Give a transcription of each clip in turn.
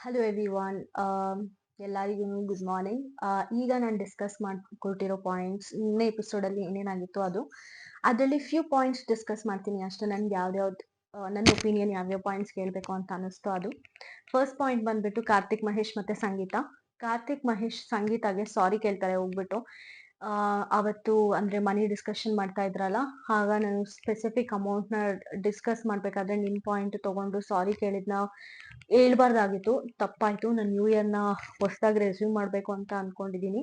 Hello everyone ಎಲ್ಲರಿಗೂ good morning ಈಗ ನಾನು ಡಿಸ್ಕಸ್ ಮಾಡ್ಕೊಟ್ಟಿರೋ ಪಾಯಿಂಟ್ಸ್ ನಿನ್ನೆ ಎಪಿಸೋಡಲ್ಲಿ ಏನೇನಾಗಿತ್ತು ಅದು. ಅದರಲ್ಲಿ ಫ್ಯೂ ಪಾಯಿಂಟ್ಸ್ ಡಿಸ್ಕಸ್ ಮಾಡ್ತೀನಿ. ಅಷ್ಟೇ ನನ್ಗೆ ಯಾವ್ದ್ಯಾವ್ದು ನನ್ನ ಒಪಿನಿಯನ್ ಯಾವ್ಯಾವ ಪಾಯಿಂಟ್ಸ್ ಕೇಳಬೇಕು ಅಂತ ಅನ್ನಿಸ್ತು ಅದು. ಫಸ್ಟ್ ಪಾಯಿಂಟ್ ಬಂದ್ಬಿಟ್ಟು ಕಾರ್ತಿಕ್ ಮಹೇಶ್ ಮತ್ತೆ ಸಂಗೀತ. ಕಾರ್ತಿಕ್ ಮಹೇಶ್ ಸಂಗೀತಾಗೆ ಸಾರಿ ಕೇಳ್ತಾರೆ ಹೋಗ್ಬಿಟ್ಟು. ಅವತ್ತು ಅಂದ್ರೆ ಮನಿ ಡಿಸ್ಕಷನ್ ಮಾಡ್ತಾ ಇದ್ರಲ್ಲ, ಆಗ ನಾನು ಸ್ಪೆಸಿಫಿಕ್ ಅಮೌಂಟ್ನ ಡಿಸ್ಕಸ್ ಮಾಡಬೇಕಾದ್ರೆ ನಿಮ್ಮ ಪಾಯಿಂಟ್ ತಗೊಂಡು ಸಾರಿ ಕೇಳಿದ್ನ. ಹೇಳ್ಬಾರ್ದಾಗಿತ್ತು, ತಪ್ಪಾಯಿತು, ನಾನು ನ್ಯೂ ಇಯರ್ನ ಹೊಸದಾಗಿ ರೆಸ್ಯೂಮ್ ಮಾಡಬೇಕು ಅಂತ ಅಂದ್ಕೊಂಡಿದ್ದೀನಿ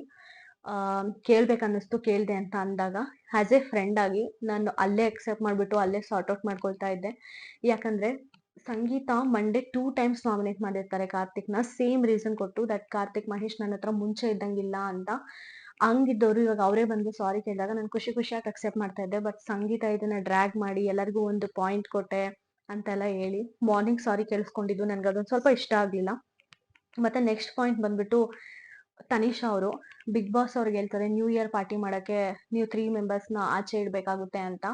ಕೇಳ್ಬೇಕನ್ನಿಸ್ತು, ಕೇಳ್ದೆ ಅಂತ ಅಂದಾಗ ಆಸ್ ಎ ಫ್ರೆಂಡ್ ಆಗಿ ನಾನು ಅಲ್ಲೇ ಅಕ್ಸೆಪ್ಟ್ ಮಾಡ್ಬಿಟ್ಟು ಅಲ್ಲೇ ಸಾರ್ಟ್ ಔಟ್ ಮಾಡ್ಕೊಳ್ತಾ ಇದ್ದೆ. ಯಾಕಂದ್ರೆ Sangeetha Monday two times nominate ಮಾಡಿರ್ತಾರೆ ಕಾರ್ತಿಕ್ನ ಸೇಮ್ ರೀಸನ್ ಕೊಟ್ಟು ದಟ್ ಕಾರ್ತಿಕ್ ಮಹೇಶ್ ನನ್ನ ಹತ್ರ ಮುಂಚೆ ಇದ್ದಂಗಿಲ್ಲ ಅಂತ. ಹಂಗಿದ್ದವರು ಇವಾಗ ಅವರೇ ಬಂದು ಸಾರಿ ಕೇಳಿದಾಗ ನಾನು ಖುಷಿ ಖುಷಿಯಾಗಿ ಅಕ್ಸೆಪ್ಟ್ ಮಾಡ್ತಾ ಇದ್ದೆ ಬಟ್ ಸಂಗೀತ ಇದನ್ನ ಡ್ರ್ಯಾಗ್ ಮಾಡಿ ಎಲ್ಲರಿಗೂ ಒಂದು ಪಾಯಿಂಟ್ ಕೊಟ್ಟೆ ಅಂತೆಲ್ಲ ಹೇಳಿ. ಮಾರ್ನಿಂಗ್ ಸಾರಿ ಕೇಳಿಸ್ಕೊಂಡಿದ್ದು ನನ್ಗೆ ಅದೊಂದು ಸ್ವಲ್ಪ ಇಷ್ಟ ಆಗಲಿಲ್ಲ. ಮತ್ತೆ ನೆಕ್ಸ್ಟ್ ಪಾಯಿಂಟ್ ಬಂದ್ಬಿಟ್ಟು ತನಿಷಾ ಅವರು ಬಿಗ್ ಬಾಸ್ ಅವ್ರಿಗೆ ಹೇಳ್ತಾರೆ ನ್ಯೂ ಇಯರ್ ಪಾರ್ಟಿ ಮಾಡಕ್ಕೆ ನೀವು ತ್ರೀ ಮೆಂಬರ್ಸ್ನ ಆಚೆ ಇಡಬೇಕಾಗುತ್ತೆ ಅಂತ.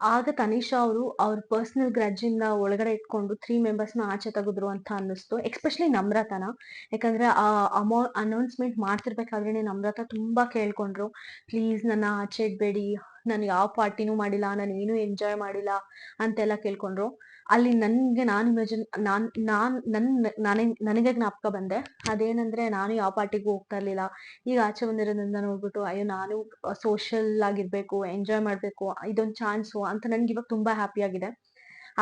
ಆಗ ತನಿಷಾ ಅವರು ಅವ್ರ ಪರ್ಸನಲ್ ಗ್ರಜ್ ಇಂದ ಒಳಗಡೆ ಇಟ್ಕೊಂಡು ತ್ರೀ ಮೆಂಬರ್ಸ್ನ ಆಚೆ ತೆಗೆದ್ರು ಅಂತ ಅನ್ನಿಸ್ತು ಎಕ್ಸ್ಪೆಷಲಿ ನಮ್ರತನ. ಯಾಕಂದ್ರೆ ಆ ಅಮೌ ಅನೌನ್ಸ್ಮೆಂಟ್ ಮಾಡ್ತಿರ್ಬೇಕಾದ್ರೆ ನಮ್ರತ ತುಂಬಾ ಕೇಳ್ಕೊಂಡ್ರು ಪ್ಲೀಸ್ ನನ್ನ ಆಚೆ ಇಡ್ಬೇಡಿ ನಾನು ಯಾವ ಪಾರ್ಟಿನೂ ಮಾಡಿಲ್ಲ ನಾನು ಏನು ಎಂಜಾಯ್ ಮಾಡಿಲ್ಲ ಅಂತೆಲ್ಲ ಕೇಳ್ಕೊಂಡ್ರು. ಅಲ್ಲಿ ನನ್ಗೆ ನಾನು ಇಮ್ಯಾಜಿನ್ ನಾನ್ ನಾನ್, ನನ್, ನಾನೇ, ನನಗೆ ಜ್ಞಾಪಕ ಬಂದೆ. ಅದೇನಂದ್ರೆ ನಾನು ಯಾವ ಪಾರ್ಟಿಗೂ ಹೋಗ್ತಾ ಇರ್ಲಿಲ್ಲ. ಈಗ ಆಚೆ ಬಂದಿರೋದ್ರಿಂದ ನೋಡ್ಬಿಟ್ಟು ಅಯ್ಯೋ ನಾನು ಸೋಷಿಯಲ್ ಆಗಿರ್ಬೇಕು ಎಂಜಾಯ್ ಮಾಡ್ಬೇಕು, ಇದೊಂದು ಚಾನ್ಸು ಅಂತ ನನ್ಗೆ ಇವಾಗ ತುಂಬಾ ಹ್ಯಾಪಿ ಆಗಿದೆ.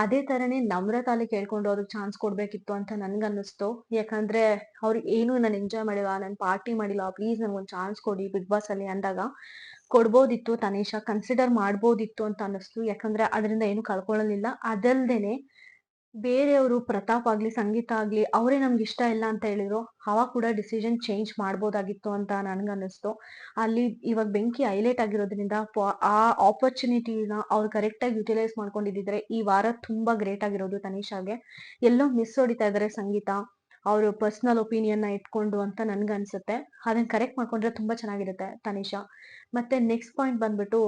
ಅದೇ ತರನೇ ನಮ್ರತಾಲಿ ಕೇಳ್ಕೊಂಡು ಅವ್ರಿಗೆ ಚಾನ್ಸ್ ಕೊಡ್ಬೇಕಿತ್ತು ಅಂತ ನನ್ಗನ್ನಿಸ್ತು. ಯಾಕಂದ್ರೆ ಅವ್ರು ಏನು ನಾನು ಎಂಜಾಯ್ ಮಾಡಿಲ್ಲ, ನಾನು ಪಾರ್ಟಿ ಮಾಡಿಲ್ಲ ಪ್ಲೀಸ್ ನನ್ಗೊಂದು ಚಾನ್ಸ್ ಕೊಡಿ ಬಿಗ್ ಬಾಸ್ ಅಲ್ಲಿ ಅಂದಾಗ ಕೊಡ್ಬೋದಿತ್ತು ತನೇಶ ಕನ್ಸಿಡರ್ ಮಾಡ್ಬೋದಿತ್ತು ಅಂತ ಅನ್ನಿಸ್ತು. ಯಾಕಂದ್ರೆ ಅದರಿಂದ ಏನು ಕಳ್ಕೊಳ್ಳಲಿಲ್ಲ ಅದಲ್ದೇನೆ ಬೇರೆಯವರು ಪ್ರತಾಪ್ ಆಗ್ಲಿ, ಸಂಗೀತ ಆಗ್ಲಿ, ಅವರೇ ನಮ್ಗೆ ಇಷ್ಟ ಇಲ್ಲ ಅಂತ ಹೇಳಿದ್ರು, ಅವಾಗ ಕೂಡ ಡಿಸಿಷನ್ ಚೇಂಜ್ ಮಾಡ್ಬೋದಾಗಿತ್ತು ಅಂತ ನನ್ಗ ಅನ್ನಿಸ್ತು ಅಲ್ಲಿ ಇವಾಗ ಬೆಂಕಿ ಹೈಲೈಟ್ ಆಗಿರೋದ್ರಿಂದ ಆ ಆಪರ್ಚುನಿಟಿನ ಅವ್ರು ಕರೆಕ್ಟಾಗಿ ಯುಟಿಲೈಸ್ ಮಾಡ್ಕೊಂಡಿದ್ರೆ ಈ ವಾರ ತುಂಬಾ ಗ್ರೇಟ್ ಆಗಿರೋದು ತನಿಷಾಗೆ. ಎಲ್ಲೋ ಮಿಸ್ ಹೊಡಿತಾ ಇದ್ದಾರೆ ಸಂಗೀತ, ಅವರು ಪರ್ಸನಲ್ ಒಪಿನಿಯನ್ನ ಇಟ್ಕೊಂಡು ಅಂತ ನನ್ಗನ್ಸುತ್ತೆ. ಅದನ್ನ ಕರೆಕ್ಟ್ ಮಾಡ್ಕೊಂಡ್ರೆ ತುಂಬಾ ಚೆನ್ನಾಗಿರುತ್ತೆ ತನಿಷಾ. ಮತ್ತೆ ನೆಕ್ಸ್ಟ್ ಪಾಯಿಂಟ್ ಬಂದ್ಬಿಟ್ಟು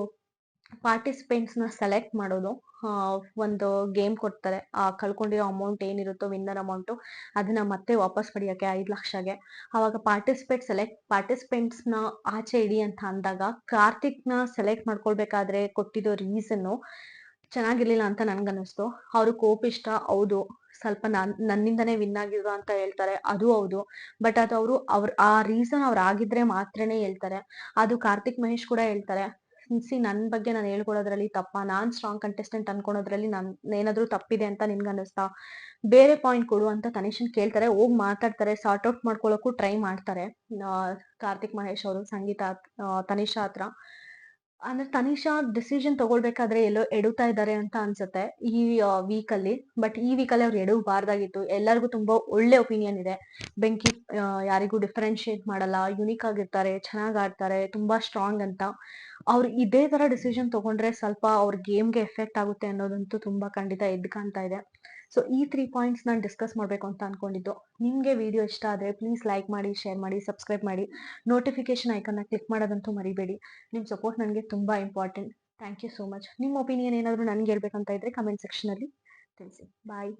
ಪಾರ್ಟಿಸಿಪೆಂಟ್ಸ್ನ ಸೆಲೆಕ್ಟ್ ಮಾಡೋದು ಒಂದು ಗೇಮ್ ಕೊಡ್ತಾರೆ. ಆ, ಕಳ್ಕೊಂಡಿರೋ ಅಮೌಂಟ್ ಏನಿರುತ್ತೋ ವಿನ್ನರ್ ಅಮೌಂಟು ಅದನ್ನ ಮತ್ತೆ ವಾಪಸ್ ಪಡೆಯೋಕ್ಕೆ ಐದು ಲಕ್ಷಗೆ ಅವಾಗ ಪಾರ್ಟಿಸಿಪೇಟ್ ಸೆಲೆಕ್ಟ್ ಪಾರ್ಟಿಸಿಪೆಂಟ್ಸ್ನ ಆಚೆ ಇಡಿ ಅಂತ ಅಂದಾಗ ಕಾರ್ತಿಕ್ನ ಸೆಲೆಕ್ಟ್ ಮಾಡ್ಕೊಳ್ಬೇಕಾದ್ರೆ ಕೊಟ್ಟಿರೋ ರೀಸನ್ನು ಚೆನ್ನಾಗಿರ್ಲಿಲ್ಲ ಅಂತ ನನ್ಗನ್ನಿಸ್ತು ಅವರು ಕೋಪಿಷ್ಟ, ಹೌದು, ಸ್ವಲ್ಪ ನನ್, ನನ್ನಿಂದನೇ ವಿನ್ ಆಗಿದ್ರು ಅಂತ ಹೇಳ್ತಾರೆ, ಅದು ಹೌದು. ಬಟ್ ಅದು ಅವರು, ಅವ್ರ, ಆ ರೀಸನ್ ಅವ್ರು ಆಗಿದ್ರೆ ಮಾತ್ರನೇ ಹೇಳ್ತಾರೆ. ಅದು ಕಾರ್ತಿಕ್ ಮಹೇಶ್ ಕೂಡ ಹೇಳ್ತಾರೆ. ಸಿ ನನ್ ಬಗ್ಗೆ ನಾನು ಹೇಳ್ಕೊಳ್ಳೋದ್ರಲ್ಲಿ ತಪ್ಪ? ನಾನ್ ಸ್ಟ್ರಾಂಗ್ ಕಂಟೆಸ್ಟೆಂಟ್ ಅನ್ಕೊಳೋದ್ರಲ್ಲಿ ನನ್ ಏನಾದ್ರೂ ತಪ್ಪಿದೆ ಅಂತ ನಿನ್ಗೆ ಅನಿಸ್ತಾ ಬೇರೆ ಪಾಯಿಂಟ್ ಕೊಡು ಅಂತ ತನಿಷನ್ ಕೇಳ್ತಾರೆ, ಹೋಗಿ ಮಾತಾಡ್ತಾರೆ ಸಾರ್ಟ್ ಔಟ್ ಮಾಡ್ಕೊಳಕ್ಕೂ ಟ್ರೈ ಮಾಡ್ತಾರೆ. ಕಾರ್ತಿಕ್ ಮಹೇಶ್ ಅವರು, ಸಂಗೀತ ತನಿಷಾ ಹತ್ರ. ಅಂದ್ರೆ ತನಿಷಾ ಡಿಸಿಷನ್ ತಗೊಳ್ಬೇಕಾದ್ರೆ ಎಲ್ಲೋ ಎಡುತ್ತಾ ಇದ್ದಾರೆ ಅಂತ ಅನ್ಸುತ್ತೆ ಈ ವೀಕ್ ಅಲ್ಲಿ. ಬಟ್ ಈ ವೀಕ್ ಅಲ್ಲಿ ಅವ್ರು ಎಡವಬಾರ್ದಾಗಿತ್ತು. ಎಲ್ಲರಿಗೂ ತುಂಬಾ ಒಳ್ಳೆ ಒಪಿನಿಯನ್ ಇದೆ. ಬೆಂಕಿ ಯಾರಿಗೂ ಡಿಫ್ರೆನ್ಶಿಯೇಟ್ ಮಾಡಲ್ಲ ಯುನಿಕ್ ಆಗಿರ್ತಾರೆ, ಚೆನ್ನಾಗ್ ಆಡ್ತಾರೆ, ತುಂಬಾ ಸ್ಟ್ರಾಂಗ್ ಅಂತ. ಅವ್ರು ಇದೇ ತರ ಡಿಸಿಷನ್ ತಗೊಂಡ್ರೆ ಸ್ವಲ್ಪ ಅವ್ರ ಗೇಮ್ಗೆ ಎಫೆಕ್ಟ್ ಆಗುತ್ತೆ ಅನ್ನೋದಂತೂ ತುಂಬಾ ಖಂಡಿತ ಎದ್ ಕಾಣ್ತಾ ಇದೆ. ಸೊ ಈ ತ್ರೀ ಪಾಯಿಂಟ್ಸ್ ನಾನು ಡಿಸ್ಕಸ್ ಮಾಡಬೇಕು ಅಂತ ಅನ್ಕೊಂಡಿದ್ದು. ನಿಮಗೆ ವಿಡಿಯೋ ಇಷ್ಟ ಆದರೆ ಪ್ಲೀಸ್ ಲೈಕ್ ಮಾಡಿ ಶೇರ್ ಮಾಡಿ ಸಬ್ಸ್ಕ್ರೈಬ್ ಮಾಡಿ. ನೋಟಿಫಿಕೇಶನ್ ಐಕನ್ನ ಕ್ಲಿಕ್ ಮಾಡೋದಂತೂ ಮರಿಬೇಡಿ. ನಿಮ್ಮ ಸಪೋರ್ಟ್ ನನಗೆ ತುಂಬ important thank you so much ನಿಮ್ಮ ಒಪಿನಿಯನ್ ಏನಾದರೂ ನನಗೆ ಹೇಳ್ಬೇಕಂತ ಇದ್ದರೆ ಕಮೆಂಟ್ ಸೆಕ್ಷನಲ್ಲಿ ತಿಳಿಸಿ. ಬಾಯ್